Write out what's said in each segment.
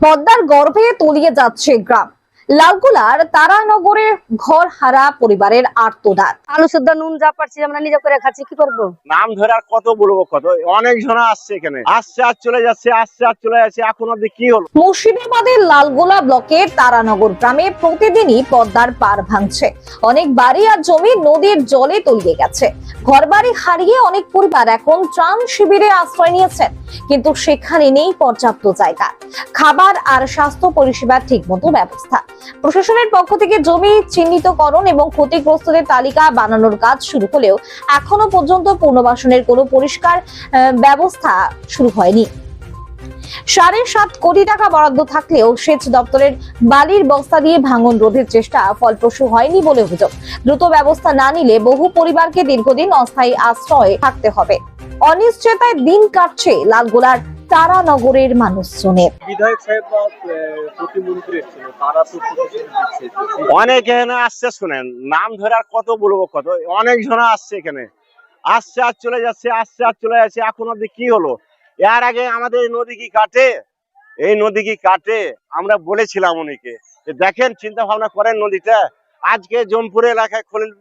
পদ্মার গর্ভে তলিয়ে যাচ্ছে গ্রাম। লালগোলার তারানগরে ঘর হারা পরিবারের আর্তনাদ আলু সুদ্ধ নুন যা পারছি আমরা নিজে করে খাচ্ছি কি করব? নাম ধরে আর কত বলব কত? অনেক জন আসছে এখানে। আসছে আর চলে যাচ্ছে আসছে আর চলে যাচ্ছে এখন অব্দি কি হলো? মুর্শিদাবাদের লালগোলা ব্লকের তারানগর গ্রামে প্রতিদিনই পদ্মার পার ভাঙছে। অনেক বাড়ি আর জমি নদীর জলে তলিয়ে গেছে। ঘরবাড়ি হারিয়ে অনেক পরিবার এখন ত্রাণ শিবিরে আশ্রয় নিয়েছেন। কিন্তু সেখানে নেই পর্যাপ্ত জায়গা। খাবার আর স্বাস্থ্য পরিষেবার ঠিকমতো ব্যবস্থা। প্রশাসনের পক্ষ থেকে জমি চিহ্নিতকরণ এবং ক্ষতিগ্রস্তদের তালিকা বানানোর কাজ শুরু হলেও এখনও পর্যন্ত পুনর্বাসনের কোনো পরিষ্কার ব্যবস্থা শুরু হয়নি। সাড়ে সাত কোটি টাকা বরাদ্দ থাকলেও সেচ দপ্তরের বালির বস্তা দিয়ে ভাঙন রোধের চেষ্টা ফলপ্রসূ হয়নি বলে অভিযোগ। দ্রুত ব্যবস্থা না নিলে বহু পরিবারকে দীর্ঘদিন অস্থায়ী আশ্রয়ে থাকতে হবে। অনিশ্চয়তায় দিন কাটছে লালগোলার তারানগরের মানুষজনের বিধায়ক সাহেব বা প্রতিমন্ত্রী তারা তো অনেক এখানে আসছে শুনেন নাম ধরে আর কত বলব কত? অনেক জন আসছে এখানে। আসছে আর চলে যাচ্ছে আসছে আর চলে যাচ্ছে এখন অব্দি কি হলো? এর আগে আমাদের এই নদী কি কাটে? এই নদী কি কাটে? আমরা বলেছিলাম উনিকে যে দেখেন চিন্তা ভাবনা করেন নদীটা। আজকে জমপুর এলাকায় খলিল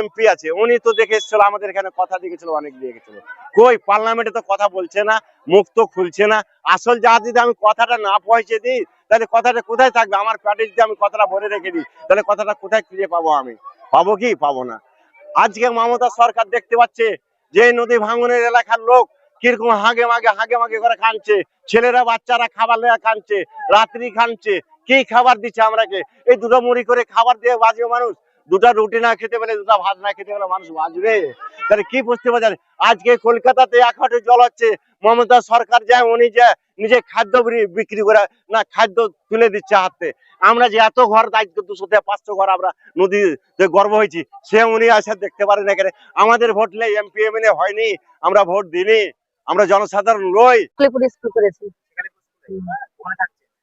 এমপি আছে, উনি তো দেখে এসেছিল, আমাদের এখানে কথা দেখেছিল অনেক দিয়ে গেছিল। কই, পার্লামেন্টে তো কথা বলছে না, মুখ তো খুলছে না। আসল যা যদি আমি কথাটা না পৌঁছে দিই, তাহলে কথাটা কোথায় থাকবে? আমার প্যাটে যদি আমি কথাটা ভরে রেখে দিই, তাহলে কথাটা কোথায় খুঁজে পাবো আমি? পাবো কি? পাবো না। আজকে মমতা সরকার দেখতে পাচ্ছে যে নদী ভাঙনের এলাকার লোক কীরকম হাগে মাগে হাগে মাগে করে কাঁদছে। ছেলেরা, বাচ্চারা খাবার লেয়া কাঁদছে, রাত্রি কাঁদছে। কি খাবার দিচ্ছে আমরাকে? এই দুটো মুড়ি করে খাবার দিয়ে বাজবে মানুষ। দুটা রুটি না খেতে পেলে দুটা ভাত না খেতে পেলে মানুষ বাঁচবে। তাহলে কি বুঝতে পারছেন? আজকে কলকাতাতে এক হাটে জল হচ্ছে মমতা সরকার যায় উনি যে নিজে খাদ্য বিক্রি- করে না খাদ্য তুলে দিচ্ছে হাতে। আমরা যে এত ঘর দায়িত্ব দুশো থেকে পাঁচশো ঘর আমরা নদীতে গর্ব হয়েছি সে উনি আসে দেখতে পারেন এখানে। আমাদের ভোট নেই এমপি এমএলএ হয়নি আমরা ভোট দিইনি আমরা জনসাধারণ থাকছে?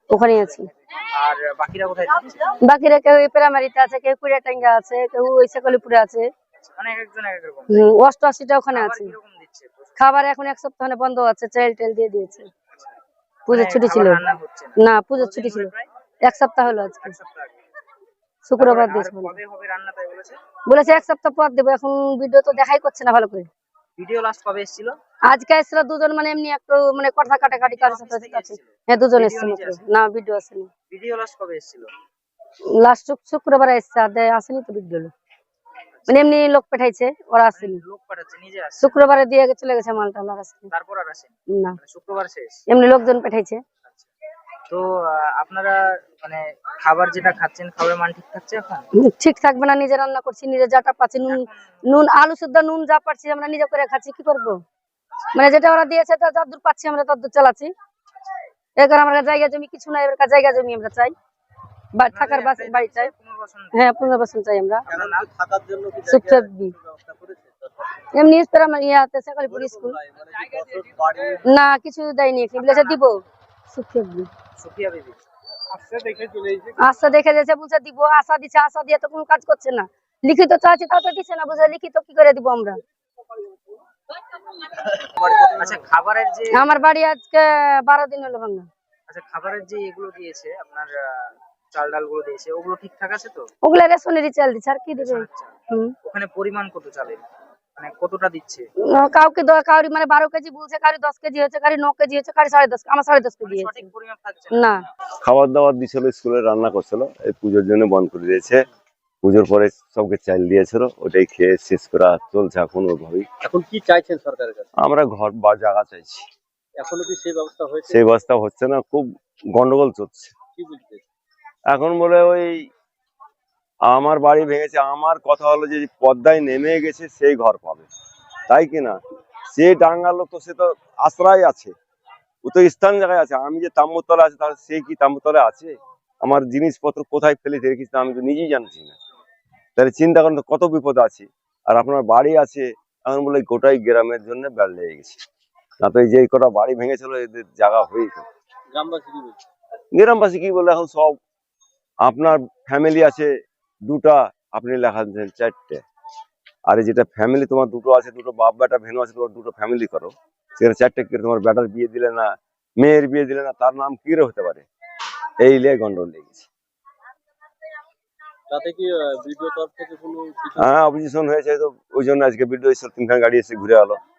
ওখানে আছি। আর বাকিরা কোথায় বাকিরা কেউ প্রাইমারিতে আছে কেউ কুড়িয়াটাঙ্গা আছে কেউ ওই কলিপুরে আছে অষ্টআশিটা ওখানে আছে। খাবার এখন এক সপ্তাহ বন্ধ আছে চাল টাইল দিয়ে দিয়েছে। পুজোর মানে ছুটি ছিল। না। পুজোর ছুটি ছিল। এক সপ্তাহ হলো আজকে। শুক্রবার দিয়েছে বলেছে? এক সপ্তাহ পর দেবো এখন ভিডিও তো দেখাই করছে না ভালো করে। ভিডিও লাস্ট কবে এসেছিল? আজকে এসেছিল দুজন মানে এমনি একটু মানে কথা কাটাকাটি সাথে হ্যাঁ দুজন Video এসছে নিচে মাত্র। আছে? না ভিডিও আসেনি। ভিডিও লাস্ট কবে এসেছিল? লাস্ট শুক্রবার এসেছে আদে আসেনি তো ভিডিও মানে এমনি লোক পাঠাইছে ওরা আসেনি। লোক পাঠাচ্ছে নিজে আসে শুক্রবারে দিয়ে চলে গেছে মালটা তারপর আর আসেনি? না। মানে শুক্রবার শেষ এমনি লোকজন পাঠাইছে। তো আপনারা মানে খাবার যেটা খাচ্ছেন খাবারের মান ঠিক থাকছে এখন? ঠিক থাকবে না নিজে রান্না করছি নিজে যাটা পাচ্ছি নুন নুন আলু শুদ্ধ নুন যা পাচ্ছি আমরা নিজে করে খাচ্ছি কি করব? মানে যেটা ওরা দিয়েছে তা যতদূর পাচ্ছি আমরা ততদূর চালাচ্ছি। এবার আমরা জায়গা জমি কিছু নাই এবার জায়গা জমি আমরা চাই। থাকার বাস- বাড়ি চাই। হ্যাঁ পুনর্বাসন চাই আমরা। এমনি স্কুল। না কিছু দেয়নি বলেছে দিব। সুফিয়া বিবি। আসছে দেখে চলে এসেছে আশা দেখে যাচ্ছে বুঝে দিব। আশা দিচ্ছে আশা দিয়ে তো কোনো কাজ করছে না। লিখিত চাচ্ছি তাও তো দিচ্ছে না বুঝে লিখিত কি করে দিব আমরা? আচ্ছা খাবারের যে আমার বাড়ি আজকে বারো দিন হলো ভাঙা। আচ্ছা খাবারের যে এগুলো দিয়েছে আপনার চাল ডালগুলো দিয়েছে ওগুলো ঠিকঠাক আছে তো? ওগুলা রেশনেরই চাল দিচ্ছে আর কি দেবে? রেশনের ওখানে পরিমাণ কত চালের? মানে কতটা দিচ্ছে? কাউকে কাউরি মানে বারো কেজি বলছে কারি দশ কেজি হচ্ছে কারি ন কেজি হচ্ছে কারি সাড়ে দশ আমার সাড়ে দশ কেজি মানে না। খাবার দাবার দিছিল স্কুলে রান্না করছিল এই পুজোর জন্য বন্ধ করে দিয়েছে। পুজোর পরে সবকে চাল দিয়েছিল ওটাই খেয়ে শেষ করা চলছে এখন ওইভাবেই। এখন কি চাইছেন সরকারের কাছে? আমরা ঘর বা জায়গা চাইছি। এখনও কি সেই ব্যবস্থা হয়েছে? সেই ব্যবস্থা হচ্ছে না খুব গন্ডগোল চলছে। কি বুঝতে এখন বলে ওই আমার বাড়ি ভেঙেছে আমার কথা হলো যে পদ্মায় নেমে গেছে সেই ঘর পাবে। তাই কি না? সে ডাঙ্গার লোক তো সে তো আশ্রয় আছে। ও তো স্থান জায়গায় আছে। আমি যে তাম্বুতলা আছে তাহলে সে কি তাম্বুতলা আছে? আমার জিনিসপত্র কোথায় ফেলে রেখেছি আমি তো নিজেই জানছি না। তাহলে চিন্তা করেন তো কত বিপদ আছে? আর আপনার বাড়ি আছে এখন বলে গোটাই গ্রামের জন্য বেড় লেগে গেছে। না তো এই যে কটা বাড়ি ভেঙেছিল এদের জায়গা হয়েই তো। গ্রামবাসী কি বলছে? গ্রামবাসী কি বলে এখন সব আপনার ফ্যামিলি আছে দুটা আপনি লেখা দিচ্ছেন চারটে। আর যেটা ফ্যামিলি তোমার দুটো আছে দুটো বাপ বেটা ভেনু আছে তোমার দুটো ফ্যামিলি করো। সেখানে চারটে কি তোমার বেটার বিয়ে দিলে না মেয়ের বিয়ে দিলে না তার নাম কি হতে পারে? এই লে গন্ডগোল লেগেছে হ্যাঁ অপোজিশন হয়েছে তো ওই জন্য আজকে বিদ্যুৎ তিনখান গাড়ি এসে ঘুরে গেলো